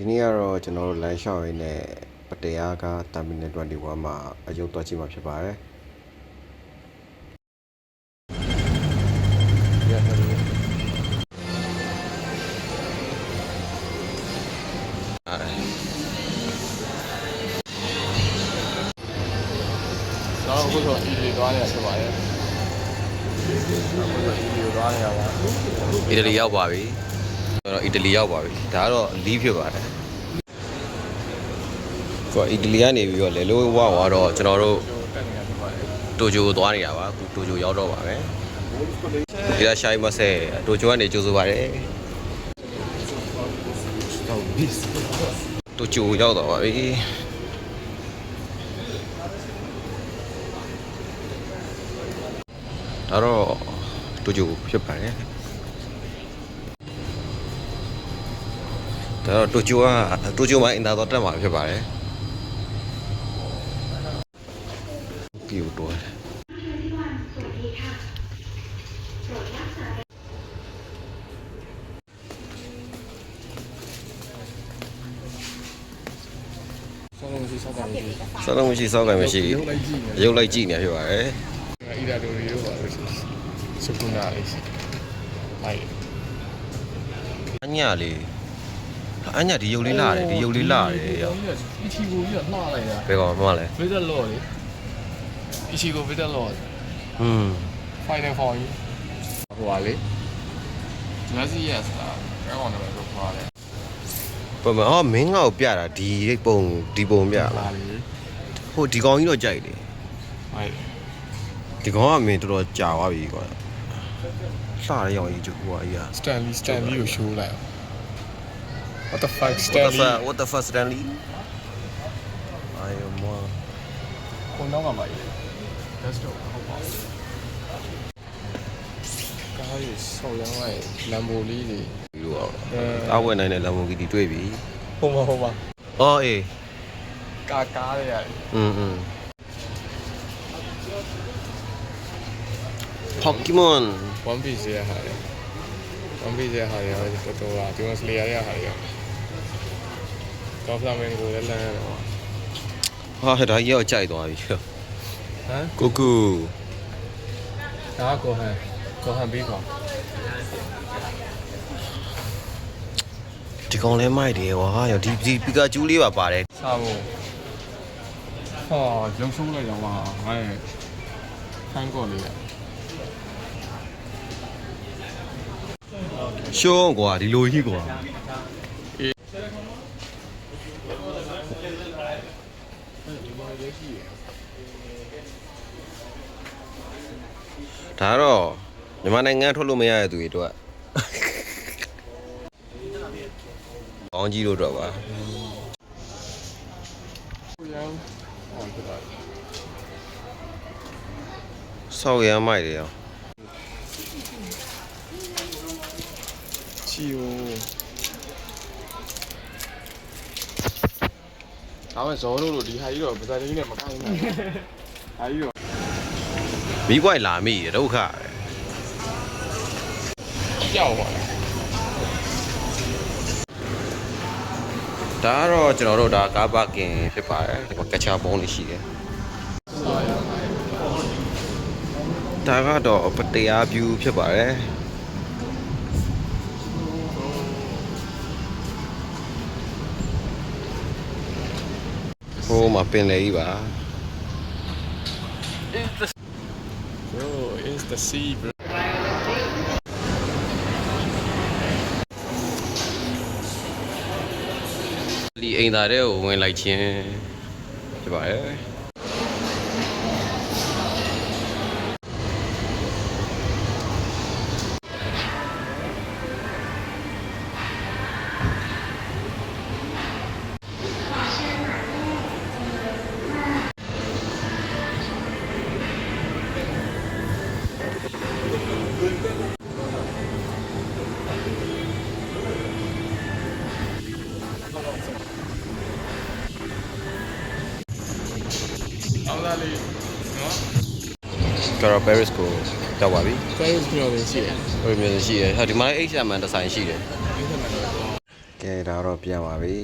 ဒီနေ့ကတော့ကျွန်တော်တို့လမ်းလျှောက်ရင်းနဲ့ပတရားက Terminal 21မှာအယုတ်သွားကြည့်မှာဖြစ်ပါတယ်တော့အခုဆိုအီလီသွားနေတာဖြစ်ပါတယ်အခုဆိုအီလီကိုသွားနေတာပါအီတလီရောက်ပါပြီ ကျွန်တော်အီတလီရောက်ပါပြီဒါကတော့လီးဖြစ်ပါတယ်ကိုအီတလီကနေပြီးတော့လေလို့ဝဝတော့ကျွန်တော်တို့ကျိုးတက်နေတာဖြစ်ပါတယ်တိုဂျိုကိုသွားနေတာပါအခုတိုဂျိုရောက်တော့ပါပဲဒီကရှိုင်းမဆဲတိုဂျိုကနေကြိုးဆိုပါတယ်တိုဂျိုရောက်တော့ပါပြီဒါတော့တိုဂျိုဖြစ်ပါတယ် ဒါတော့တိုဂျိုကတိုဂျိုမှာအင်တာတော့တက်မှာဖြစ်ပါတယ်ပြူတော့ဆောင်းလုံးရှိဆောက်တာမရှိစလုံးမရှိစောက်ကန်မရှိရုပ်လိုက်ကြည့်နေရုပ်လိုက်ကြည့်နေဖြစ်ပါတယ်အီရာဒိုရီတို့ပါလို့စကုနာလေးရှိဟိုင်အညာလေး အညာဒီရုပ်လေးလာတယ်ဒီရုပ်လေးလာတယ်ရောအီချီကိုပြီးတော့နှားလိုက်တာဘယ်ကောင်မှလဲဗီဒလော်လေအီချီကိုဗီဒလော်ဟွန်းဖိုင်နယ်ဖောင်ကြီးဟိုပါလေဂျာစီယက်စ်လားကောင်းတယ်လို့ပြောတယ်ပမအော်မင်းငါ့ကိုပြတာဒီပုံဒီပုံပြလာလားလေဟိုဒီကောင်ကြီးတော့ကြိုက်တယ်ဟိုင်ဒီကောင်ကမင်းတော်တော်ကြာသွားပြီကွာလှတဲ့ရောင်ကြီးကျဟိုကကြီးอ่ะစတန်လီစတန်လီကိုရှိုးလိုက်အောင် What the fuck What the Stanley fuck What the fuck Stanley I am one ကိုနောက်ကမှရေး That's dope ဟုတ်ပါဘူးကားကြီးဆောက်ရောင်းလိုက်လမ်ဘိုလေးတွေ ဒီလိုအောင်အဝယ်နိုင်တဲ့ Lamborghini တွေ့ပြီ ဟိုမှာဟိုမှာ အော်အေး ကာကားတွေရတယ် อืมอืม Pokemon One Piece ရဲ့ဟာတွေ One Piece ရဲ့ဟာတွေတော်တော်လာဒီမှာစလေယာရဲ့ဟာတွေ တော့ဖလာမင်ကိုလည်းလမ်းရတယ်ဟောဟာဒါကြီးတော့ကြိုက်သွားပြီဟမ်ကိုကူဒါကကိုဟန်ကိုဟန်ပြီးခေါ်ဒီကောင်လဲမိုက်တယ်ကွာဟာရောဒီဒီပီကာကျူးလေးပါပါတယ်စားဖို့ဟောရုံဆုံးလိုက်တော့မှငါရဲ့ဖန်ကော်လေးရရှုံးကွာဒီလိုကြီးကွာ ဒါတော့မြန်မာနိုင်ငံထွက်လို့မရတဲ့သူတွေအတွက်ကောင်းကြီးတို့တော့ပါကိုရောင်းဟောဖြစ်သွားတယ်ဆောက်ရမ်းမိုက်တယ်ရောချီယို ဒါမှဇောလို့လို့ဒီဟာကြီးတော့ဗဇာလေးနဲ့မကိုင်းဘူးဟာကြီးတော့မီးပွိုင်လာမိတယ်ဒုက္ခပဲကြောက်ပါလားဒါကတော့ကျွန်တော်တို့ဒါကားပါကင်ဖြစ်ပါတယ်ဒီမှာကချာပုံးလေးရှိတယ်ဒါကတော့ပတရား view ဖြစ်ပါတယ် ဟိုမှာပင်လေကြီးပါ bro is the sea bro ဒီအိမ်သားတဲ့ကိုဝင်လိုက်ခြင်းဖြစ်ပါတယ် ကျွန်တော် Paris ကိုရောက်ပါပြီ Paris ပြောနေရှိတယ်ဟိုမျိုးရှိတယ်ဟာဒီမှာ H&M ဒီဇိုင်းရှိတယ်ဒီကမှာတော့ကဲဒါတော့ပြန်ပါပြီ